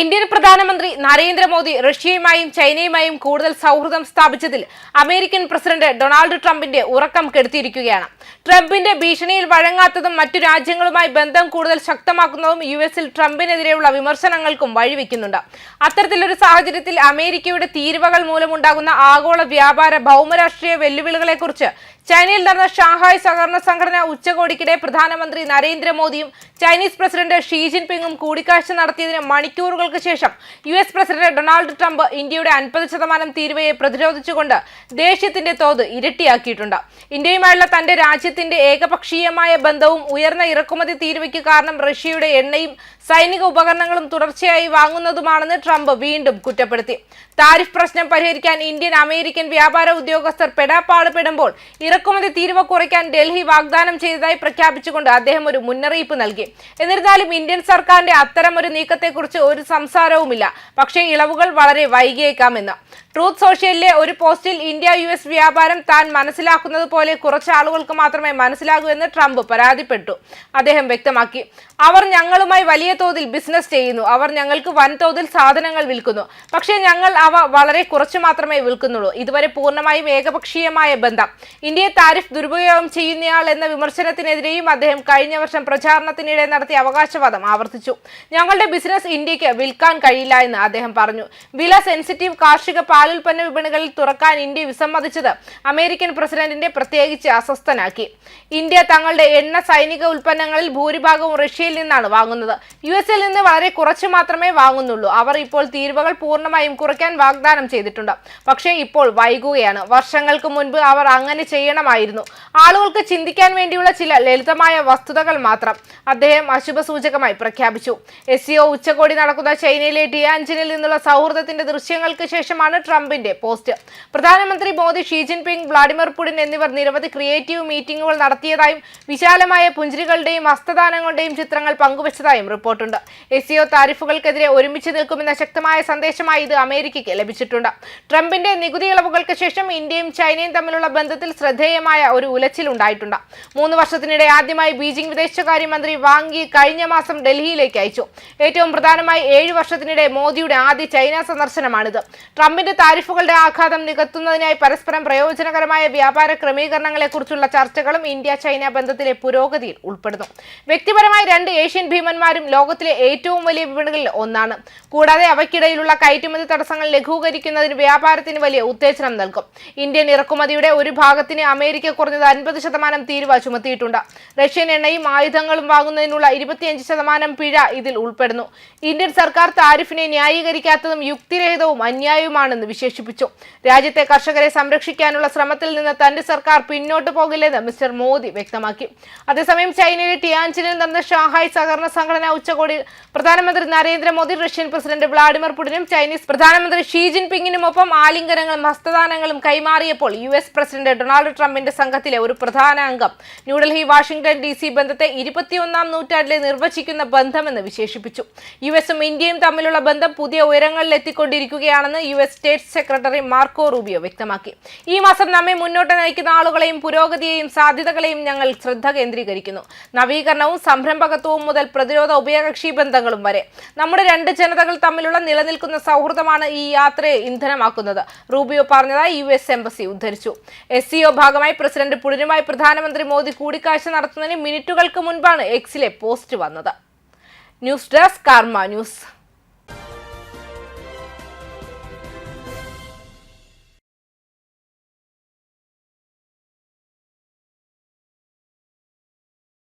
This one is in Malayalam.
ഇന്ത്യൻ പ്രധാനമന്ത്രി നരേന്ദ്രമോദി റഷ്യയുമായും ചൈനയുമായും കൂടുതൽ സൗഹൃദം സ്ഥാപിച്ചതിൽ അമേരിക്കൻ പ്രസിഡന്റ് ഡൊണാൾഡ് ട്രംപിന്റെ ഉറക്കം കെടുത്തിയിരിക്കുകയാണ്. ട്രംപിന്റെ ഭീഷണിയിൽ വഴങ്ങാത്തതും മറ്റു രാജ്യങ്ങളുമായി ബന്ധം കൂടുതൽ ശക്തമാക്കുന്നതും യു എസിൽ ട്രംപിനെതിരെയുള്ള വിമർശനങ്ങൾക്കും വഴിവെക്കുന്നുണ്ട്. അത്തരത്തിലൊരു സാഹചര്യത്തിൽ അമേരിക്കയുടെ തീരുവകൾ മൂലമുണ്ടാകുന്ന ആഗോള വ്യാപാര ഭൗമരാഷ്ട്രീയ വെല്ലുവിളികളെക്കുറിച്ച് ചൈനയിൽ നടന്ന ഷാങ്ഹായ് സഹകരണ സംഘടന ഉച്ചകോടിക്കിടെ പ്രധാനമന്ത്രി നരേന്ദ്രമോദിയും ചൈനീസ് പ്രസിഡന്റ് ഷീ ജിൻപിങ്ങും കൂടിക്കാഴ്ച നടത്തിയതിന് മണിക്കൂറുകൾക്ക് ശേഷം U S president Donald Trump ഇന്ത്യയുടെ അൻപത് ശതമാനം തീരുവയെ പ്രതിരോധിച്ചുകൊണ്ട് ദേഷ്യത്തിന്റെ തോത് ഇരട്ടിയാക്കിയിട്ടുണ്ട്. ഇന്ത്യയുമായുള്ള തന്റെ രാജ്യത്തിന്റെ ഏകപക്ഷീയമായ ബന്ധവും ഉയർന്ന ഇറക്കുമതി തീരുവയ്ക്ക് കാരണം റഷ്യയുടെ എണ്ണയും സൈനിക ഉപകരണങ്ങളും തുടർച്ചയായി വാങ്ങുന്നതുമാണെന്ന് ട്രംപ് വീണ്ടും കുറ്റപ്പെടുത്തി. താരിഫ് പ്രശ്നം പരിഹരിക്കാൻ ഇന്ത്യൻ അമേരിക്കൻ വ്യാപാര ഉദ്യോഗസ്ഥർ പെടാപ്പാട് പെടുമ്പോൾ ഇറക്കുമതി തീരുവ കുറയ്ക്കാൻ ഡൽഹി വാഗ്ദാനം ചെയ്തതായി പ്രഖ്യാപിച്ചുകൊണ്ട് അദ്ദേഹം ഒരു മുന്നറിയിപ്പ് നൽകി. എന്നിരുന്നാലും ഇന്ത്യൻ സർക്കാരിന്റെ അത്തരം ഒരു നീക്കത്തെക്കുറിച്ച് ഒരു സംസാരവുമില്ല. പക്ഷേ ഇളവുകൾ വളരെ വൈകിയേക്കാമെന്ന്. ട്രൂത്ത് സോഷ്യലിലെ ഒരു പോസ്റ്റിൽ ഇന്ത്യ യു എസ് വ്യാപാരം താൻ മനസ്സിലാക്കുന്നത് പോലെ കുറച്ച് ആളുകൾക്ക് മാത്രമേ മനസ്സിലാകൂ എന്ന് ട്രംപ് പരാതിപ്പെട്ടു. അദ്ദേഹം വ്യക്തമാക്കി അവർ ഞങ്ങളുമായി വലിയ തോതിൽ ബിസിനസ് ചെയ്യുന്നു. അവർ ഞങ്ങൾക്ക് വൻതോതിൽ സാധനങ്ങൾ വിൽക്കുന്നു. പക്ഷേ ഞങ്ങൾ അവ വളരെ കുറച്ച് മാത്രമേ വിൽക്കുന്നുള്ളൂ. ഇതുവരെ പൂർണമായും ഏകപക്ഷീയമായ ബന്ധം. ഇന്ത്യയെ താരിഫ് ദുരുപയോഗം ചെയ്യുന്നയാൾ എന്ന വിമർശനത്തിനെതിരെയും അദ്ദേഹം കഴിഞ്ഞ വർഷം പ്രചാരണത്തിനിടെ നടത്തിയ അവകാശവാദം ആവർത്തിച്ചു. ഞങ്ങളുടെ ബിസിനസ് ഇന്ത്യയ്ക്ക് വിൽക്കാൻ കഴിയില്ല എന്ന് അദ്ദേഹം പറഞ്ഞു. വില സെൻസിറ്റീവ് കാർഷിക പാലുൽപ്പന്ന വിപണികളിൽ തുറക്കാൻ ഇന്ത്യ വിസമ്മതിച്ചത് അമേരിക്കൻ പ്രസിഡന്റിന്റെ പ്രത്യേകിച്ച് അസ്വസ്ഥനാക്കി. ഇന്ത്യ തങ്ങളുടെ എണ്ണ സൈനിക ഉൽപ്പന്നങ്ങളിൽ ഭൂരിഭാഗവും റഷ്യയിൽ നിന്നാണ് വാങ്ങുന്നത്. യു എസിൽ നിന്ന് വളരെ കുറച്ച് മാത്രമേ വാങ്ങുന്നുള്ളൂ. അവർ ഇപ്പോൾ തീരുവകൾ പൂർണമായും കുറയ്ക്കാൻ വാഗ്ദാനം ചെയ്തിട്ടുണ്ട്. പക്ഷേ ഇപ്പോൾ വൈകുകയാണ്. വർഷങ്ങൾക്ക് മുൻപ് അവർ അങ്ങനെ ചെയ്യണമായിരുന്നു ആളുകൾക്ക് ചിന്തിക്കാൻ വേണ്ടിയുള്ള ചില ലളിതമായ വസ്തുതകൾ മാത്രം അദ്ദേഹം അശുഭസൂചകമായി പ്രഖ്യാപിച്ചു. എസ് സിഒ ഉച്ചകോടി നടക്കുന്ന ചൈനയിലെ ഡിയാൻജിനിൽ നിന്നുള്ള സൗഹൃദത്തിന്റെ ദൃശ്യങ്ങൾക്ക് ശേഷമാണ് ട്രംപിന്റെ പോസ്റ്റ്. പ്രധാനമന്ത്രി Modi Xi Jinping Vladimir Putin എന്നിവർ നിരവധി ക്രിയേറ്റീവ് മീറ്റിംഗുകൾ നടത്തിയതായും വിശാലമായ പുഞ്ചിരികളുടെയും ഹസ്തദാനങ്ങളുടെയും ചിത്രങ്ങൾ പങ്കുവച്ചതായും റിപ്പോർട്ടുണ്ട്. എസ് സിഒ താരിഫുകൾക്കെതിരെ ഒരുമിച്ച് നിൽക്കുമെന്ന ശക്തമായ സന്ദേശമായി ഇത് അമേരിക്കയ്ക്ക് ലഭിച്ചിട്ടുണ്ട്. ട്രംപിന്റെ നികുതി ഇളവുകൾക്ക് ശേഷം ഇന്ത്യയും ചൈനയും തമ്മിലുള്ള ബന്ധത്തിൽ ശ്രദ്ധേയമായ ഒരു ഉലച്ചിൽ ഉണ്ടായിട്ടുണ്ട്. മൂന്ന് വർഷത്തിനിടെ ആദ്യമായി ബീജിംഗ് വിദേശകാര്യമന്ത്രി വാങ് യി കഴിഞ്ഞ മാസം ഡൽഹിയിലേക്ക് അയച്ചു. ഏറ്റവും പ്രധാനമായി ഏഴ് വർഷത്തിനിടെ മോദിയുടെ ആദ്യ ചൈന സന്ദർശനമാണിത്. ട്രംപിന്റെ താരിഫുകളുടെ ആഘാതം നികത്തുന്നതിനായി പരസ്പരം പ്രയോജനകരമായ വ്യാപാര ക്രമീകരണങ്ങളെക്കുറിച്ചുള്ള ചർച്ചകളും ഇന്ത്യ ചൈന ബന്ധത്തിലെ പുരോഗതിയിൽ ഉൾപ്പെടുന്നു. വ്യക്തിപരമായി രണ്ട് ഏഷ്യൻ ഭീമന്മാരും ലോകത്തിലെ ഏറ്റവും വലിയ വിപണികളിൽ ഒന്നാണ്. കൂടാതെ അവയ്ക്കിടയിലുള്ള കയറ്റുമതി തടസ്സങ്ങൾ ലഘൂകരിക്കുന്നതിന് വ്യാപാരത്തിന് വലിയ ഉത്തേജനം നൽകും. ഇന്ത്യൻ ഇറക്കുമതിയുടെ ഒരു ഭാഗത്തിന് അമേരിക്ക കുറഞ്ഞത് അൻപത് ശതമാനം തീരുവ ചുമത്തിയിട്ടുണ്ട്. റഷ്യൻ എണ്ണയും ആയുധങ്ങളും വാങ്ങുന്നതിനുള്ള ഇരുപത്തിയഞ്ച് ശതമാനം പിഴ ഇതിൽ ഉൾപ്പെടുന്നു. ഇന്ത്യൻ സർക്കാർ താരിഫിനെ ന്യായീകരിക്കാത്തതും യുക്തിരഹിതവും അന്യായവുമാണെന്ന് വിശേഷിപ്പിച്ചു. രാജ്യത്തെ കർഷകരെ സംരക്ഷിക്കാനുള്ള ശ്രമത്തിൽ നിന്ന് തന്റെ സർക്കാർ പിന്നോട്ട് പോകില്ലെന്ന് മിസ്റ്റർ മോദി വ്യക്തമാക്കി. അതേസമയം ചൈനയിലെ ടിയാൻജിനിൽ നടന്ന ഷാങ്ഹായ് സഹകരണ സംഘടനാ ഉച്ചകോടിയിൽ പ്രധാനമന്ത്രി നരേന്ദ്രമോദി റഷ്യൻ പ്രസിഡന്റ് വ്ളാഡിമിർ പുടിനും ചൈനീസ് പ്രധാനമന്ത്രി ഷീ ജിൻപിങ്ങിനുമൊപ്പം ആലിംഗനങ്ങളും ഹസ്തദാനങ്ങളും കൈമാറിയപ്പോൾ യു എസ് പ്രസിഡന്റ് ഡൊണാൾഡ് ട്രംപിന്റെ സംഘത്തിലെ ഒരു പ്രധാന അംഗം. ന്യൂഡൽഹി വാഷിംഗ്ടൺ ഡി സി ബന്ധത്തെ ഇരുപത്തിയൊന്നാം നൂറ്റാണ്ടിലെ നിർവചിക്കുന്ന ബന്ധമെന്ന് വിശേഷിപ്പിച്ചു. യു എസും ഇന്ത്യയും തമ്മിലുള്ള ബന്ധം പുതിയ ഉയരങ്ങളിൽ എത്തിക്കൊണ്ടിരിക്കുകയാണെന്ന് U S state secretary Marco Rubio വ്യക്തമാക്കി. ഈ മാസം നമ്മെ മുന്നോട്ട് നയിക്കുന്ന ആളുകളെയും പുരോഗതിയെയും സാധ്യതകളെയും ഞങ്ങൾ ശ്രദ്ധ കേന്ദ്രീകരിക്കുന്നു. നവീകരണവും സംരംഭകത്വവും മുതൽ പ്രതിരോധ ഉഭയകക്ഷി ബന്ധങ്ങളും വരെ. നമ്മുടെ രണ്ട് ജനതകൾ തമ്മിലുള്ള നിലനിൽക്കുന്ന സൗഹൃദമാണ് ഈ യാത്രയെ ഇന്ധനമാക്കുന്നത്. റൂബിയോ പറഞ്ഞതായി യു എസ് എംബസി ഉദ്ധരിച്ചു. എസ് സിഒ ഭാഗമായി പ്രസിഡന്റ് പുടിനുമായി പ്രധാനമന്ത്രി മോദി കൂടിക്കാഴ്ച നടത്തുന്നതിന് മിനിറ്റുകൾക്ക് മുൻപാണ് എക്സിലെ പോസ്റ്റ് വന്നത്. News desk Karma news.